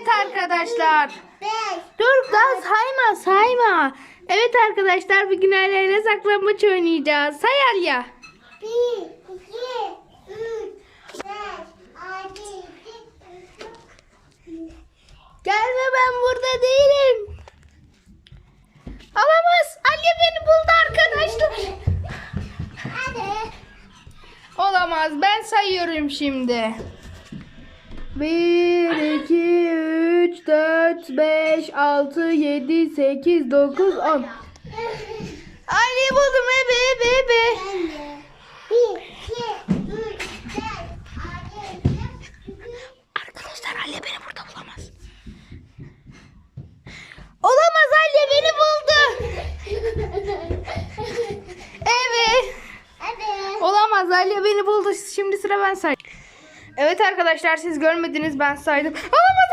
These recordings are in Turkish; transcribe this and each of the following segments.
Evet arkadaşlar. Dur daha sayma sayma. Evet arkadaşlar bugün ile saklambaç oynayacağız. Say Alya. Bir, iki, üç, beş, altı, yedi. Gelme ben burada değilim. Alamaz. Alya beni buldu arkadaşlar. Hadi. Olamaz. Ben sayıyorum şimdi. 1, 2, 3, 4, 5, 6, 7, 8, 9, 10. Ali'yi buldum ebe ebe ebe. Arkadaşlar Alya beni burada bulamaz. Olamaz Alya beni buldu. Evet. Olamaz Alya beni buldu. Şimdi sıra ben say. Evet arkadaşlar siz görmediniz ben saydım. Olamaz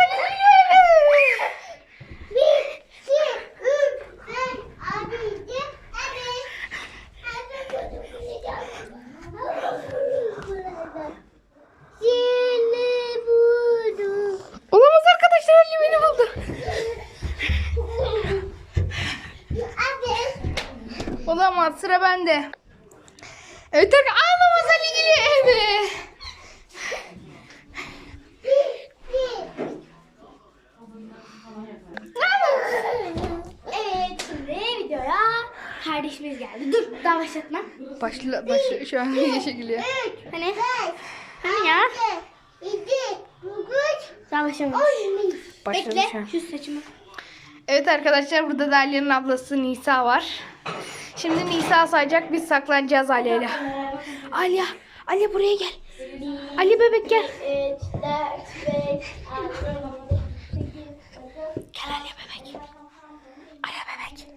buldum. Olamaz arkadaşlar Alya beni buldu. Olamaz sıra bende. Evet arkadaşlar ağlamaz Ali geliyor eve. Evet şimdi videoya kardeşimiz geldi. Dur daha başlatma. Başla başla şu an yeşil geliyor. Hani? Hani ya? Daha başlamamış. Başladı Bekle şu an. şu saçımı. Evet arkadaşlar burada da ablası Nisa var. Şimdi Nisa sayacak biz saklanacağız Alya'yla. Alya, Alya buraya gel. Ali bebek gel. Gel Alya bebek. Alya bebek.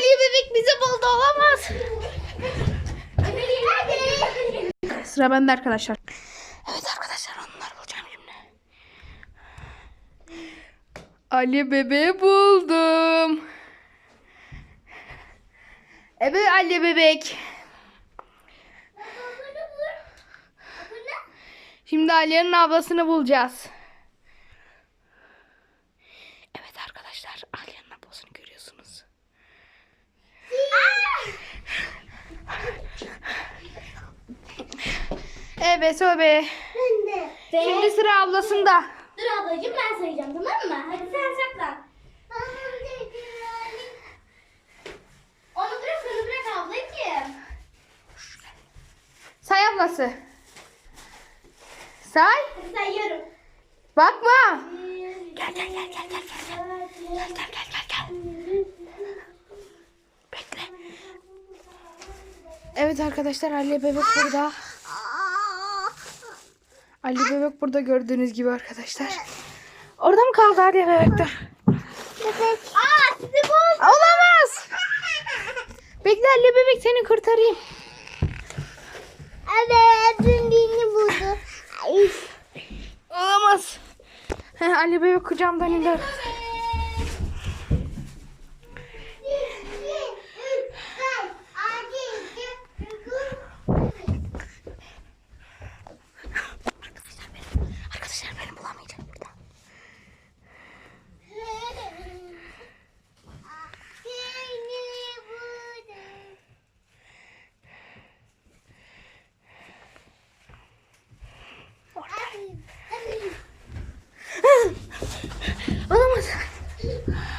Ali bebek bizi buldu. Olamaz. Sıra bende arkadaşlar. Evet arkadaşlar onları bulacağım şimdi. Ali bebeği buldum. Evet Ali bebek. Şimdi Ali'nin ablasını bulacağız. Evet arkadaşlar Ali'nin ablasını görüyorsunuz. Evet söbe. Ben de. Şimdi sıra ablasında. Dur ablacığım ben sayacağım tamam mı? Hadi sen saklan. Onu bırak onu bırak ablacığım. Say ablası. Say. Hadi sayıyorum. Bakma. Gel gel gel gel gel gel. Gel gel gel gel gel. Bekle. Evet arkadaşlar Ali Bebek burada. Ali Bebek burada gördüğünüz gibi arkadaşlar. Orada mı kaldı Ali Bebek? Dur. Aa sizi. Olamaz. Bekle Ali Bebek seni kurtarayım. Evet dün beni buldu. Olamaz. Ali Bebek kucağımdan iner.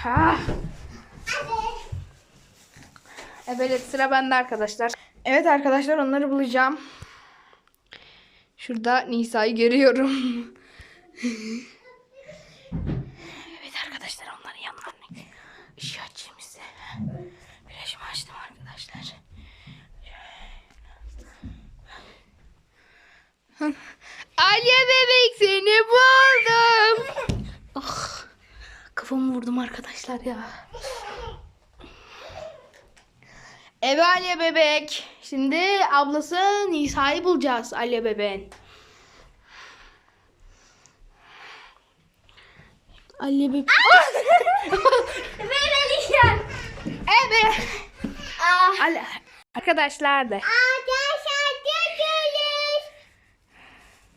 Ha. Evet sıra bende arkadaşlar. Evet arkadaşlar onları bulacağım. Şurada Nisa'yı görüyorum. evet arkadaşlar onların yanlarına ışığı açayım size. Plajımı açtım arkadaşlar. Alya bebek seni buldum. Ah, kafamı vurdum arkadaşlar ya. Evet Aliye bebek. Şimdi ablası Nisa'yı bulacağız Aliye bebeğin. Aliye bebek. Evet. Ah. Ali- Arkadaşlar da. Aa